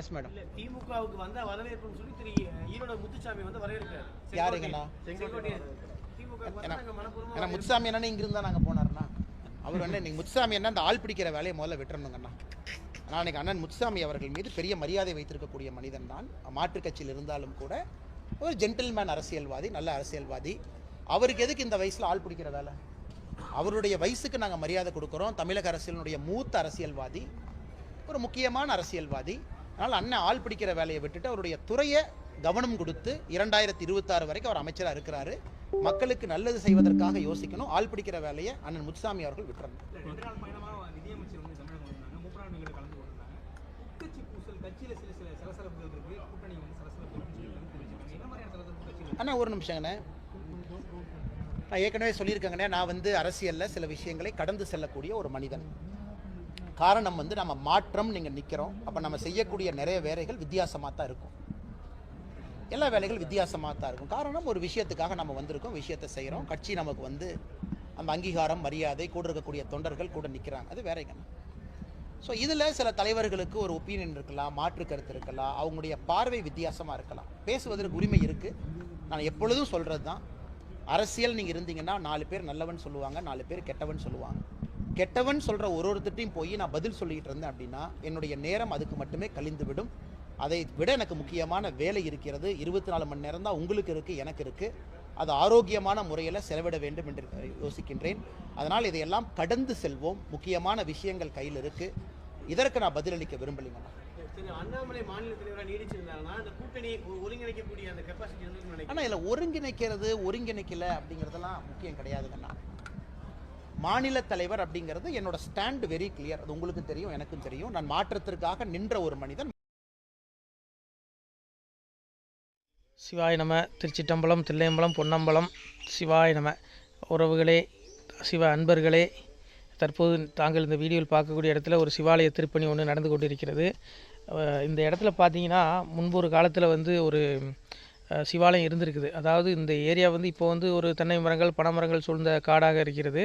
Yes madam திமுகவுக்கு வந்தா வரவேற்புன்னு சொல்லி திரு ஈரோட முத்துசாமி வந்து வரவேற்கிறாரு யாருங்கண்ணா? ஏன்னா முத்துசாமி என்ன இங்க இருந்தா நாங்க போனாருண்ணா. அவர் வந்து இன்னைக்கு முத்துசாமி என்ன அந்த ஆள் பிடிக்கிற வேலையை முதல்ல விட்டுறணுங்கண்ணா. நான் இன்னைக்கு அண்ணன் முத்துசாமி அவர்கள் மீது பெரிய மரியாதை வைத்திருக்கக்கூடிய மனிதன் தான். மாற்றுக் கட்சியில் இருந்தாலும் கூட ஒரு ஜென்டில்மேன் அரசியல்வாதி நல்ல அரசியல்வாதி. அவருக்கு எதுக்கு இந்த வயசுல ஆள் பிடிக்கிற வேலை? அவருடைய வயசுக்கு நாங்கள் மரியாதை கொடுக்குறோம். தமிழக அரசியலினுடைய மூத்த அரசியல்வாதி ஒரு முக்கியமான அரசியல்வாதி. அதனால் அண்ணன் ஆள் பிடிக்கிற வேலையை விட்டுட்டு அவருடைய துறையை கவனம் கொடுத்து இரண்டாயிரத்தி இருபத்தாறு வரைக்கும் அவர் அமைச்சராக இருக்கிறாரு. மக்களுக்கு நல்லது செய்வதற்காக யோசிக்கணும். ஆள் பிடிக்கிற வேலையை அண்ணன் முத்துசாமி அவர்கள் விட்டுறணும். அண்ணா ஒரு நிமிஷங்கண்ணே நான் ஏற்கனவே சொல்லியிருக்கேங்கண்ணே நான் வந்து அரசியலில் சில விஷயங்களை கடந்து செல்லக்கூடிய ஒரு மனிதன். காரணம் வந்து நம்ம மாற்றம் நீங்கள் நிற்கிறோம் அப்போ நம்ம செய்யக்கூடிய நிறைய வேலைகள் வித்தியாசமாக தான் இருக்கும். எல்லா வேலைகள் வித்தியாசமாக தான் இருக்கும். காரணம் ஒரு விஷயத்துக்காக நம்ம வந்திருக்கோம் விஷயத்தை செய்கிறோம் கட்சி நமக்கு வந்து அந்த அங்கீகாரம் மரியாதை கூட இருக்கக்கூடிய தொண்டர்கள் கூட நிற்கிறாங்க அது வேறைங்கண்ணா ஸோ இதில் சில தலைவர்களுக்கு ஒரு ஒப்பீனியன் இருக்கலாம் மாற்று கருத்து இருக்கலாம் அவங்களுடைய பார்வை வித்தியாசமாக இருக்கலாம். பேசுவதற்கு உரிமை இருக்குது நான் எப்பொழுதும் சொல்கிறது தான் அரசியல் நீங்கள் இருந்தீங்கன்னா நாலு பேர் நல்லவன் சொல்லுவாங்க நாலு பேர் கெட்டவன் சொல்லுவாங்க. கெட்டவன் சொல்கிற ஒரு ஒருத்தட்டையும் போய் நான் பதில் சொல்லிக்கிட்டு இருந்தேன் அப்படின்னா என்னுடைய நேரம் அதுக்கு மட்டுமே கழிந்து விடும் அதை விட எனக்கு முக்கியமான வேலை இருக்கிறது. இருபத்தி நாலு மணி நேரம் தான் உங்களுக்கு இருக்குது எனக்கு இருக்குது அது ஆரோக்கியமான முறையில் செலவிட வேண்டும் என்று யோசிக்கின்றேன். அதனால் இதையெல்லாம் கடந்து செல்வோம். முக்கியமான விஷயங்கள் கையில் இருக்குது இதற்கு நான் பதிலளிக்க விரும்பலைங்கண்ணா ஆனால் இதில் ஒருங்கிணைக்கிறது ஒருங்கிணைக்கல அப்படிங்கிறதெல்லாம் முக்கியம் கிடையாதுங்கண்ணா. மாநில தலைவர் அப்படிங்கிறது என்னோட ஸ்டாண்ட் வெரி கிளியர் அது உங்களுக்கு தெரியும் எனக்கும் தெரியும். நான் மாற்றத்திற்காக நின்ற ஒரு மனிதன். சிவாய் நம. திருச்சிட்டம்பலம் தில்லையம்பலம் பொன்னம்பலம். சிவாய் நம. உறவுகளே சிவ அன்பர்களே தற்போது தாங்கள் இந்த வீடியோவில் பார்க்கக்கூடிய இடத்துல ஒரு சிவாலய திருப்பணி ஒன்று நடந்து கொண்டிருக்கிறது. இந்த இடத்துல பார்த்தீங்கன்னா முன்பு ஒரு காலத்தில் வந்து ஒரு சிவாலயம் இருந்திருக்குது. அதாவது இந்த ஏரியா வந்து இப்போ வந்து ஒரு தென்னை மரங்கள் பனைமரங்கள் சூழ்ந்த காடாக இருக்கிறது.